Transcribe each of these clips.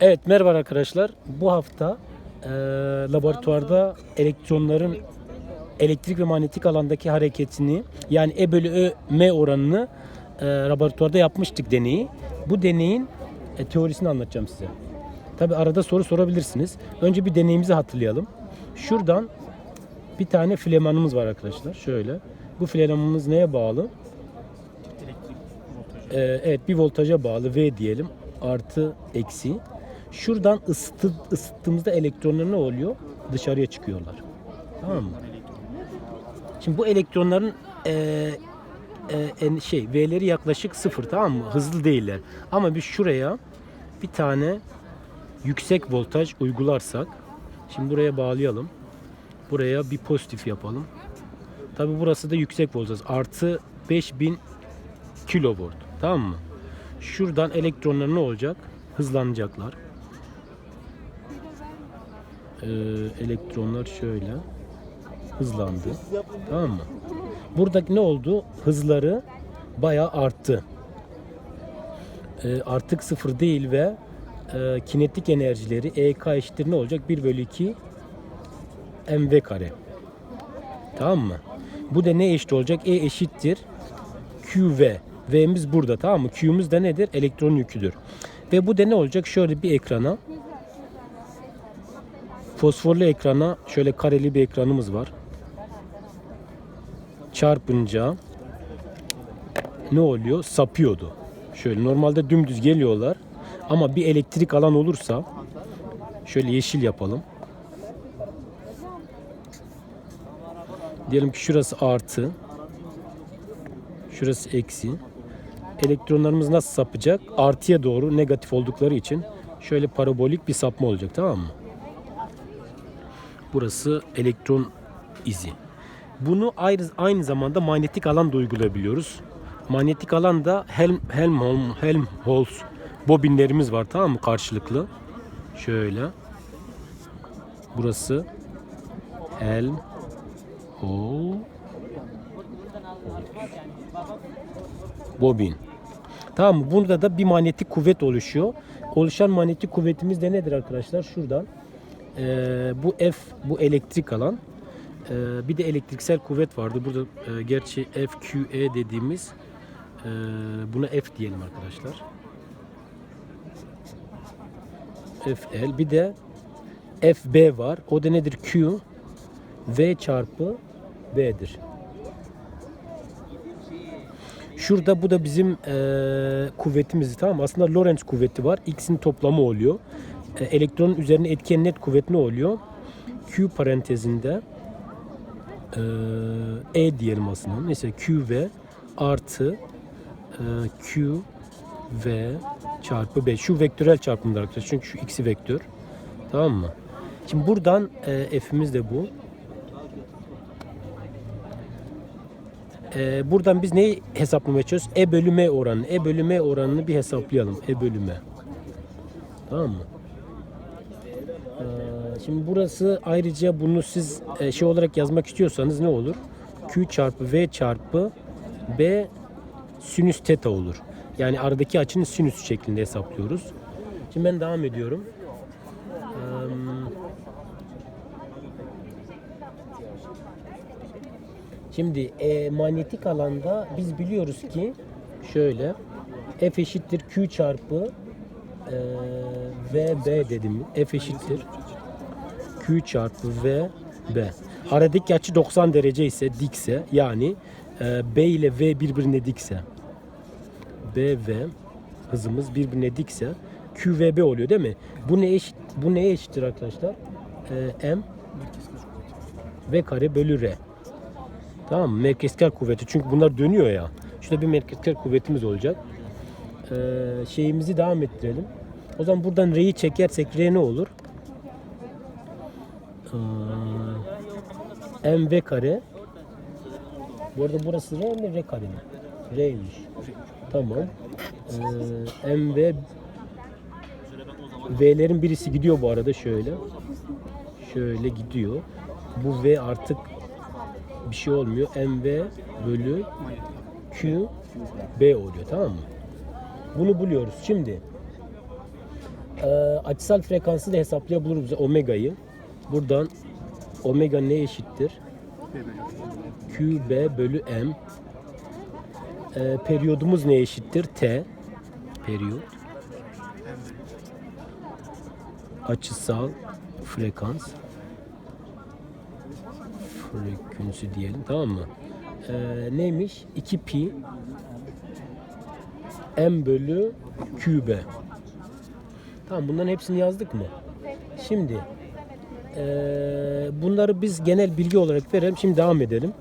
Evet merhaba arkadaşlar. Bu hafta e, laboratuvarda elektronların elektrik ve manyetik alandaki hareketini yani E bölü Ö M oranını e, laboratuvarda yapmıştık deneyi. Bu deneyin e, teorisini anlatacağım size. Tabi arada soru sorabilirsiniz. Önce bir deneyimizi hatırlayalım. Şuradan bir tane filemanımız var arkadaşlar. Şöyle. Bu filemanımız neye bağlı? Ee, evet bir voltaja bağlı V diyelim artı eksi. Şuradan ısıtı, ısıttığımızda elektronlar ne oluyor? Dışarıya çıkıyorlar. Tamam mı? Şimdi bu elektronların e, e, şey V'leri yaklaşık sıfır tamam mı? Hızlı değiller. Ama biz şuraya bir tane yüksek voltaj uygularsak şimdi buraya bağlayalım. Buraya bir pozitif yapalım. Tabi burası da yüksek voltaj. Artı 5000 kilovolt. Tamam mı? Şuradan elektronlar ne olacak? Hızlanacaklar. Ee, elektronlar şöyle hızlandı. Tamam mı? Buradaki ne oldu? Hızları bayağı arttı. Ee, artık sıfır değil ve e, kinetik enerjileri EK eşittir ne olacak? 1 bölü 2 mv kare. Tamam mı? Bu da ne eşit olacak? E eşittir QV. V'miz burada tamam mı? Q'muz da nedir? Elektron yüküdür. Ve bu da ne olacak? Şöyle bir ekrana fosforlu ekrana şöyle kareli bir ekranımız var. Çarpınca ne oluyor? Sapıyordu. Şöyle normalde dümdüz geliyorlar ama bir elektrik alan olursa şöyle yeşil yapalım. Diyelim ki şurası artı. Şurası eksi. Elektronlarımız nasıl sapacak? Artıya doğru negatif oldukları için şöyle parabolik bir sapma olacak tamam mı? Burası elektron izi. Bunu ayrı, aynı zamanda manyetik alan da uygulayabiliyoruz. Manyetik alanda Helm, Helmholtz, Helmholtz bobinlerimiz var tamam mı karşılıklı. Şöyle. Burası Helmholtz bobin. Tamam mı? Burada da bir manyetik kuvvet oluşuyor. Oluşan manyetik kuvvetimiz de nedir arkadaşlar? Şuradan. Ee, bu F, bu elektrik alan. Ee, bir de elektriksel kuvvet vardı. Burada e, gerçi FQE dediğimiz e, buna F diyelim arkadaşlar. FL. Bir de FB var. O da nedir? Q. V çarpı B'dir. Şurada bu da bizim eee kuvvetimiz tamam? Aslında Lorentz kuvveti var. X'in toplamı oluyor. E, elektronun üzerine etken net kuvvet ne oluyor? Q parantezinde eee, E diyelim aslında. Mesela Q v artı eee, Q v çarpı B. Şu vektörel çarpımdır arkadaşlar. Çünkü şu x'i vektör. Tamam mı? Şimdi buradan eee f'imiz de bu. Ee, buradan biz neyi hesaplamaya çalışıyoruz? E bölü M oranını. E bölü M oranını bir hesaplayalım. E bölü M. Tamam mı? Ee, şimdi burası ayrıca bunu siz e, şey olarak yazmak istiyorsanız ne olur? Q çarpı V çarpı B sinüs teta olur. Yani aradaki açının sinüs şeklinde hesaplıyoruz. Şimdi ben devam ediyorum. Eee Şimdi e, manyetik alanda biz biliyoruz ki şöyle F eşittir Q çarpı e, VB dedim. F eşittir Q çarpı VB. Aradaki açı 90 derece ise dikse yani e, B ile V birbirine dikse B ve hızımız birbirine dikse QVB oluyor değil mi? Bu ne eşit? Bu neye eşittir arkadaşlar? E, M V kare bölü R. Tamam mı? Merkezkel kuvveti. Çünkü bunlar dönüyor ya. Şurada bir merkezkel kuvvetimiz olacak. Ee, şeyimizi devam ettirelim. O zaman buradan R'yi çekersek R ne olur? Ee, MV kare. Bu arada burası R mi R kare mi? R'ymiş. Tamam. Ee, MV V'lerin birisi gidiyor bu arada şöyle. Şöyle gidiyor. Bu V artık bir şey olmuyor. MV bölü Q B oluyor tamam mı? Bunu buluyoruz. Şimdi Ee, açısal frekansı da hesaplayabiliriz omega'yı. Buradan omega ne eşittir? QB bölü M. Ee, periyodumuz ne eşittir? T. Periyot. Açısal frekans. Frekünsü diyelim tamam mı? Ee, neymiş? 2 pi M bölü QB. Tamam bunların hepsini yazdık mı? Şimdi eee, bunları biz genel bilgi olarak verelim. Şimdi devam edelim.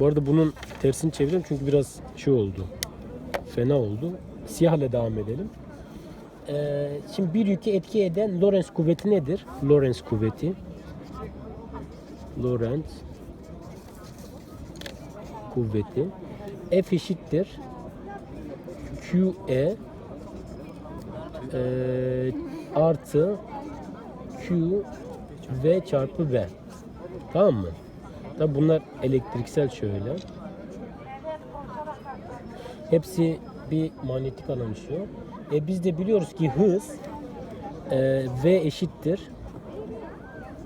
Bu arada bunun tersini çevirelim çünkü biraz şey oldu. Fena oldu. Siyahla devam edelim. Eee, şimdi bir yükü etki eden Lorentz kuvveti nedir? Lorentz kuvveti. Lorentz kuvveti. F eşittir. QE eee artı Q V çarpı V. Tamam mı? Tabi bunlar elektriksel şöyle. Hepsi bir manyetik alan işiyor. E biz de biliyoruz ki hız e, V eşittir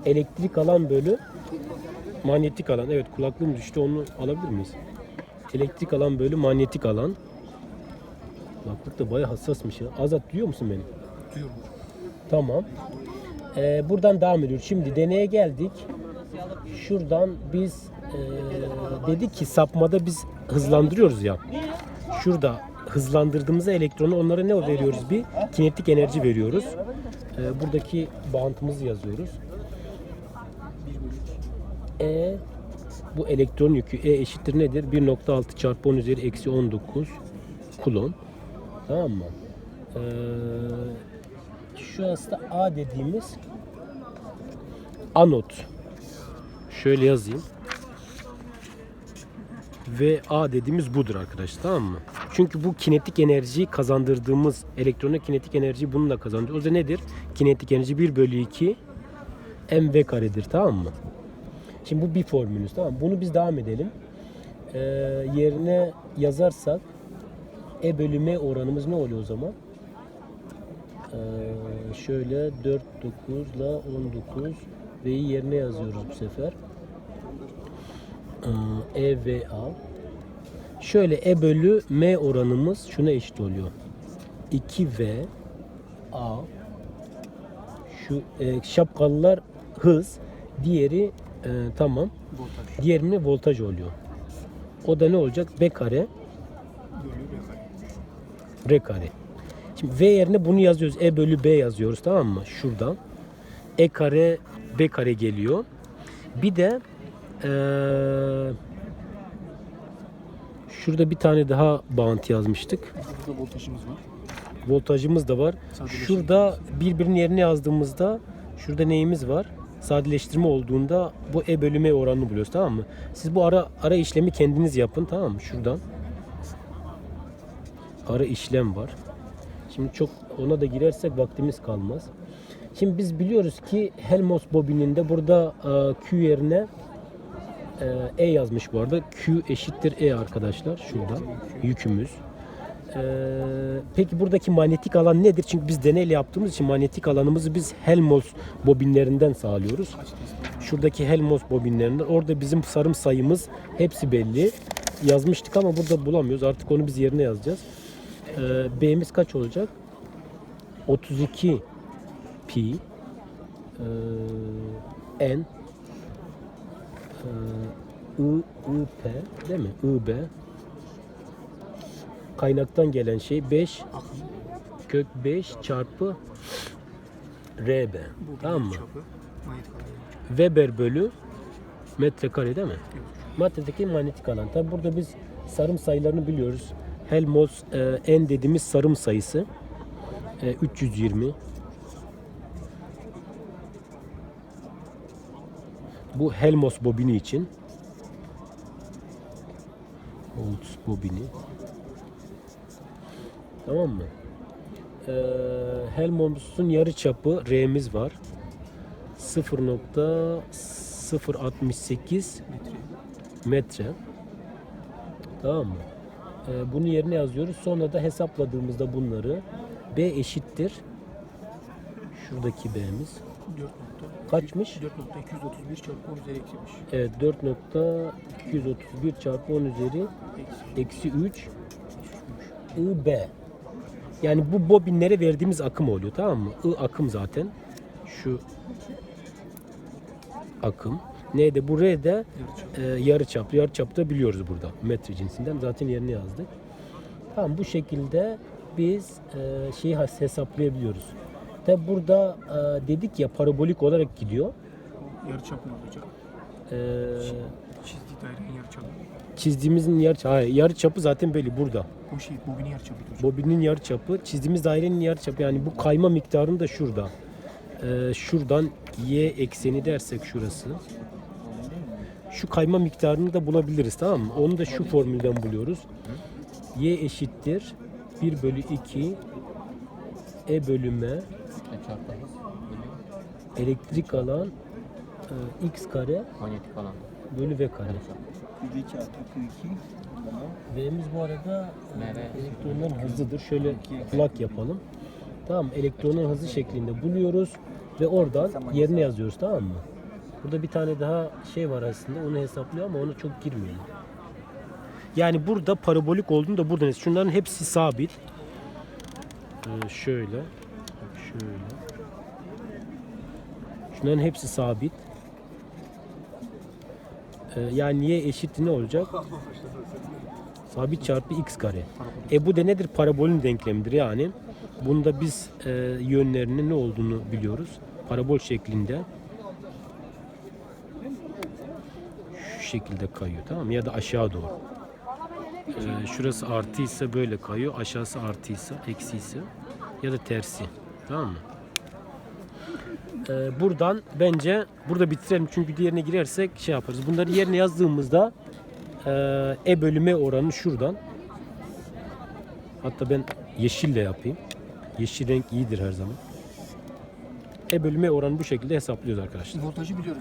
elektrik alan bölü manyetik alan. Evet kulaklığım düştü onu alabilir miyiz? Elektrik alan bölü manyetik alan. Kulaklık da bayağı hassasmış ya. Azat duyuyor musun beni? Duyuyorum. Tamam. Ee, buradan devam ediyoruz. Şimdi deneye geldik. Şuradan biz ee, dedik ki sapmada biz hızlandırıyoruz ya. Şurada hızlandırdığımızda elektronu onlara ne veriyoruz? Bir kinetik enerji veriyoruz. Ee, buradaki bağıntımızı yazıyoruz. E bu elektron yükü E eşittir nedir? 1.6 çarpı 10 üzeri eksi 19 kulon. Tamam mı? Ee, şu aslında A dediğimiz anot. Şöyle yazayım. Ve A dediğimiz budur arkadaşlar tamam mı? Çünkü bu kinetik enerjiyi kazandırdığımız elektrona kinetik enerjiyi bununla kazandırıyor. O da nedir? Kinetik enerji 1 bölü 2 mv karedir tamam mı? Şimdi bu bir formülümüz tamam mı? Bunu biz devam edelim. Ee, yerine yazarsak E bölü M oranımız ne oluyor o zaman? Ee, şöyle 4, 9 ile 19 V'yi yerine yazıyoruz bu sefer. Ee, E ve A. Şöyle E bölü M oranımız şuna eşit oluyor. 2V A şu e, şapkalılar hız, diğeri e, tamam. Voltaj. Diğerine voltaj oluyor. O da ne olacak? B kare R kare. Kare. Şimdi V yerine bunu yazıyoruz. E bölü B yazıyoruz tamam mı? Şuradan. E kare B kare geliyor. Bir de eee, şurada bir tane daha bağıntı yazmıştık. Burada voltajımız var. Voltajımız da var. Şurada birbirinin yerine yazdığımızda şurada neyimiz var? Sadeleştirme olduğunda bu E bölü M oranını buluyoruz tamam mı? Siz bu ara ara işlemi kendiniz yapın tamam mı? Şuradan. Ara işlem var. Şimdi çok ona da girersek vaktimiz kalmaz. Şimdi biz biliyoruz ki Helmholtz bobininde burada e, Q yerine e, E yazmış bu arada. Q eşittir E arkadaşlar şuradan. Yükümüz. Ee, peki buradaki manyetik alan nedir? Çünkü biz deneyle yaptığımız için manyetik alanımızı biz Helmholtz bobinlerinden sağlıyoruz. Şuradaki Helmholtz bobinlerinden. Orada bizim sarım sayımız hepsi belli. Yazmıştık ama burada bulamıyoruz. Artık onu biz yerine yazacağız. Ee, B'miz kaç olacak? 32 pi ee, n ee, I, I, P değil mi? I, B kaynaktan gelen şey 5 Akım. kök 5 çarpı RB. Tamam mı? Weber bölü metrekare değil mi? Evet. Maddedeki manyetik alan. Tabi burada biz sarım sayılarını biliyoruz. Helmholtz e, n dediğimiz sarım sayısı e, 320. Bu Helmholtz bobini için. Helmholtz bobini. Tamam mı? Ee, Helmholtz'un yarı çapı R'miz var. 0.068 Metre. metre. Tamam mı? Ee, bunu yerine yazıyoruz. Sonra da hesapladığımızda bunları B eşittir Şuradaki B'miz 4 nokta. kaçmış? 4.231 çarpı 10 üzeri eksi 5. Evet 4.231 çarpı 10 üzeri eksi 3 IB. Yani bu bobinlere verdiğimiz akım oluyor tamam mı? I akım zaten. Şu akım. Neydi? Bu R de e, yarı çaplı. Yarı çapta biliyoruz burada. Metre cinsinden. Zaten yerine yazdık. Tamam bu şekilde biz e, şeyi hesaplayabiliyoruz. Tabi burada e, dedik ya parabolik olarak gidiyor. Yarı çapı ne olacak? E, Çizdik dairenin yarı çapı. çizdiğimizin yarı, hayır, yarı çapı zaten belli burada. Bu şey bobinin yarı çapıydı hocam. Bobinin yarı çapı, çizdiğimiz dairenin yarı çapı yani bu kayma miktarını da şurada. Ee, şuradan y ekseni dersek şurası. Şu kayma miktarını da bulabiliriz tamam mı? Onu da şu formülden buluyoruz. y eşittir 1 bölü 2 e bölüme çarparız. elektrik alan e, x kare Manyetik alanda. bölü v kare. Q1 çarpı Q2 tamam. V'miz bu arada e, elektronların hızıdır. Şöyle kulak yapalım. Tamam elektronun hızı şeklinde buluyoruz ve oradan yerine yazıyoruz tamam mı? Burada bir tane daha şey var aslında onu hesaplıyor ama ona çok girmeyelim. Yani burada parabolik olduğunu da buradan Şunların hepsi sabit. Ee, şöyle. Şöyle. Şunların hepsi sabit. Ee, yani y eşit ne olacak? Sabit çarpı x kare. E bu da nedir? Parabolün denklemidir yani. Bunda biz e, yönlerinin ne olduğunu biliyoruz. Parabol şeklinde. Şekilde kayıyor tamam mı? Ya da aşağı doğru. E, şurası artıysa böyle kayıyor. Aşağısı artıysa, eksiyse ya da tersi. Tamam mı? E, buradan bence burada bitirelim çünkü diğerine girersek şey yaparız. Bunları yerine yazdığımızda e, e bölüme oranı şuradan. Hatta ben yeşille yapayım. Yeşil renk iyidir her zaman. E bölüme oranı bu şekilde hesaplıyoruz arkadaşlar. Voltajı biliyoruz